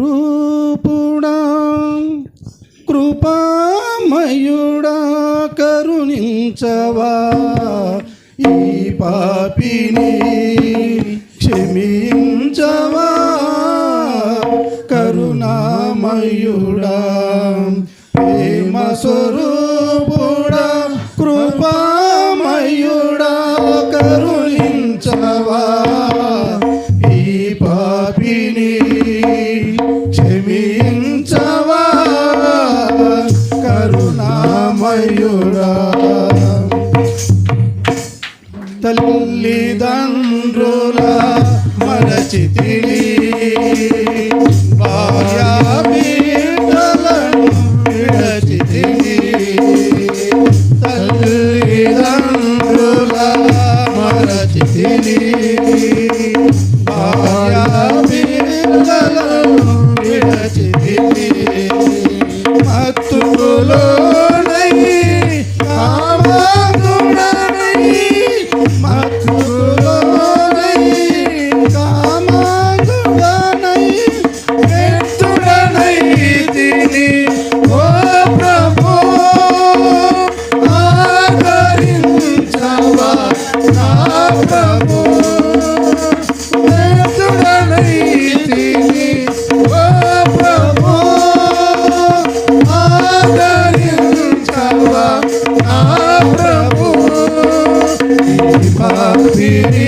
ప్రేమస్వరూపుడా కృపామయుడా కరుణించవా ఈ పాపిని క్షమించవా కరుణామయుడా. ప్రేమస్వరూ తల్లిదండ్రుల మరచితిని భార్యా బిడ్డలను విడచితిని తల్లిదండ్రుల మరచితిని భార్యా బిడ్డలను విడచితిని మత్తులో Father,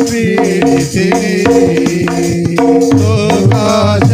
পৃথিবী তো কাজ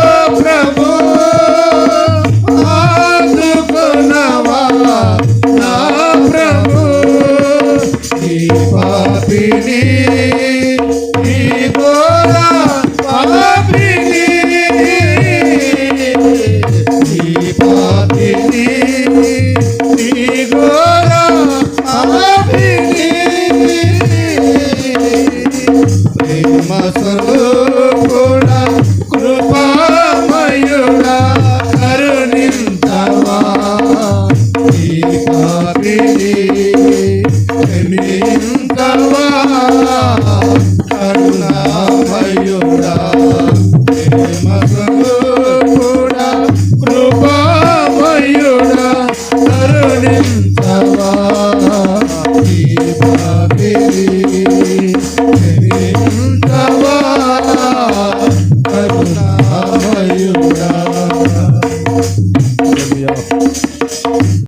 ఆత్మస్వరూపుడా కృపామయుడా కరుణింతవా ఈ పాపిని కరుణింతవా